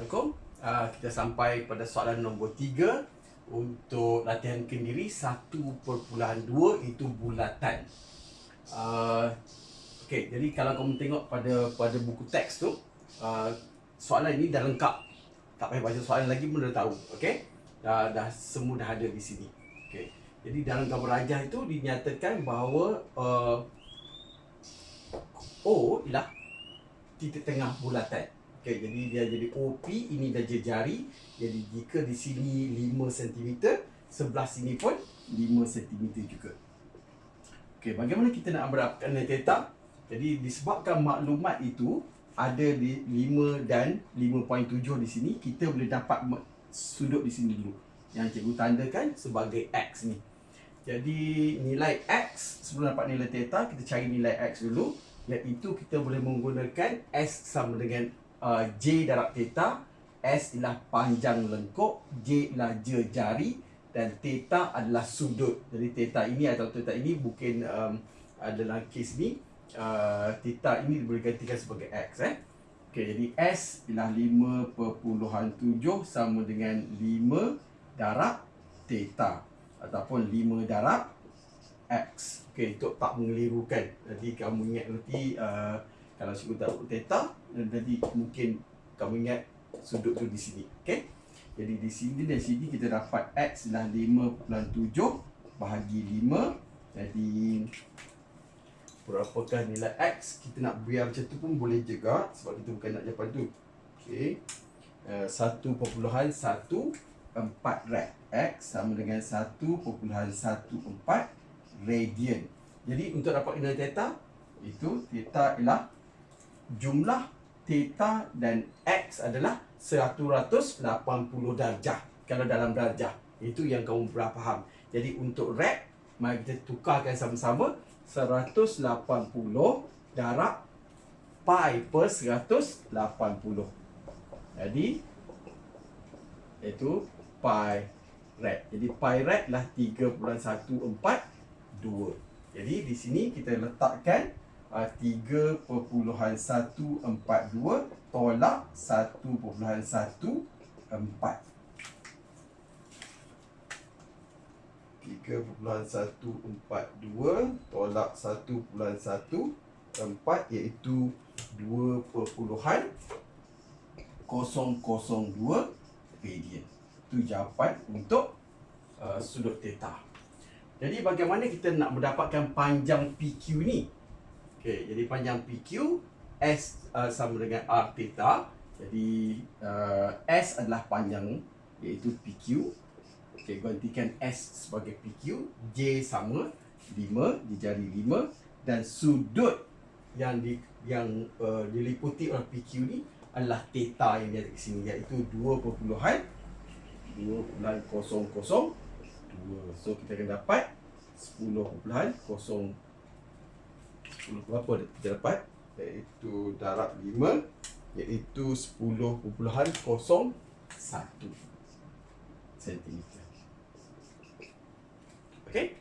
Assalamualaikum. Uh, kita sampai pada soalan nombor 3 untuk latihan kendiri 1.2 itu bulatan. Uh, Okey, jadi kalau kamu tengok pada pada buku teks tu, uh, soalan ini dah lengkap. Tak payah baca soalan lagi pun dah tahu. Okey? Dah dah semua dah ada di sini. Okey. Jadi dalam gambar rajah itu dinyatakan bahawa uh, O ialah titik tengah bulatan. Okey, jadi dia jadi OP, ini dah jari. Jadi jika di sini 5 cm, sebelah sini pun 5 cm juga. Okey, bagaimana kita nak berapkan theta? Jadi disebabkan maklumat itu ada di 5 dan 5.7 di sini, kita boleh dapat sudut di sini dulu. Yang cikgu tandakan sebagai X ni. Jadi nilai X, sebelum dapat nilai theta, kita cari nilai X dulu. Iaitu kita boleh menggunakan S sama dengan uh, J darab theta S ialah panjang lengkuk J ialah jari dan theta adalah sudut jadi theta ini atau theta ini bukan um, adalah kes ni uh, theta ini boleh gantikan sebagai X eh Okay, jadi S ialah 5.7 sama dengan 5 darab theta ataupun 5 darab X. Okay, untuk tak mengelirukan. Jadi kamu ingat nanti uh, kalau cikgu tak theta jadi mungkin kamu ingat sudut tu di sini okey? Jadi di sini dan sini kita dapat x adalah 5.7 bahagi 5 jadi berapakah nilai x? Kita nak biar macam tu pun boleh juga sebab kita bukan nak jawapan tu okey? Uh, 1.14 rad x sama dengan 1.14 radian. Jadi untuk dapat nilai theta itu theta ialah jumlah theta dan x adalah 180 darjah. Kalau dalam darjah itu yang kamu berapa faham. Jadi untuk rad mari kita tukarkan sama-sama. 180 darab pi per 180 jadi itu pi rad jadi pi rad lah 3.142 jadi di sini kita letakkan uh, 3.142 tolak 1.14 3.142 tolak 1.14 iaitu 2.002 radian. Itu jawapan untuk uh, sudut theta. Jadi bagaimana kita nak mendapatkan panjang PQ ni? Okey, jadi panjang PQ S uh, sama dengan R theta. Jadi uh, S adalah panjang iaitu PQ. Okey, gantikan S sebagai PQ. J sama 5 di jari 5 dan sudut yang di yang uh, diliputi oleh PQ ni adalah theta yang dia di sini iaitu 2.0 2.002 so kita akan dapat 10.0 10 berapa kita dapat iaitu darab 5 iaitu 10.01 cm. Okey?